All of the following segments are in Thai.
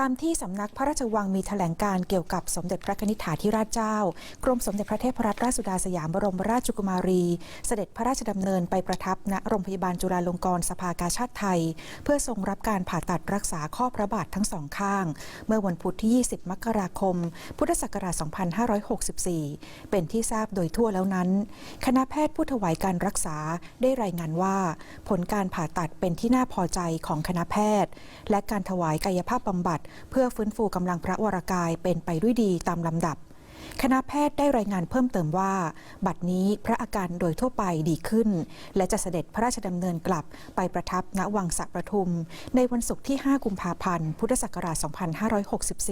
ตามที่สำนักพระราชวังมีแถลงการเกี่ยวกับสมเด็จพระนิธิถาธิราชเจ้า กรมสมเด็จพระเทพรัตนราชสุดาสยามบรมราชกุมารี เสด็จพระราชดำเนินไปประทับณโรงพยาบาลจุฬาลงกรณ์สภากาชาติไทย เพื่อทรงรับการผ่าตัดรักษาข้อพระบาททั้งสองข้าง เมื่อวันพุธที่ 20 มกราคม พุทธศักราช 2564 เป็นที่ทราบโดยทั่วแล้วนั้น คณะแพทย์ผู้ถวายการรักษาได้รายงานว่า ผลการผ่าตัดเป็นที่น่าพอใจของคณะแพทย์ และการถวายกายภาพบำบัดเพื่อฟื้นฟูกำลังพระวรากายเป็นไปด้วยดีตามลำดับ คณะแพทย์ได้รายงานเพิ่มเติมว่า บัดนี้พระอาการโดยทั่วไปดีขึ้น และจะเสด็จพระราชดำเนินกลับไปประทับณวังสะประทุม ในวันศุกร์ที่ 5 กุมภาพันธ์ พุทธศักราช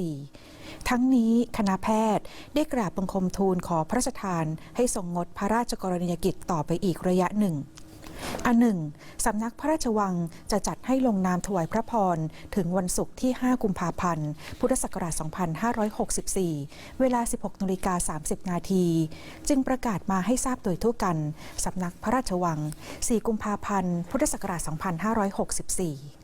2564 ทั้งนี้คณะแพทย์ได้กราบบังคมทูลขอพระราชทาน ให้ทรงงดพระราชกรณียกิจต่อไปอีกระยะหนึ่ง อันหนึ่งสำนักพระราชวังจะจัดให้ลงนามถวายพระพร ถึงวันศุกร์ที่ 5 กุมภาพันธ์ พุทธศักราช 2564 เวลา 16นาฬิกา30 นาที จึงประกาศมาให้ทราบโดยทั่วกัน สำนักพระราชวัง 4 กุมภาพันธ์ พุทธศักราช 2564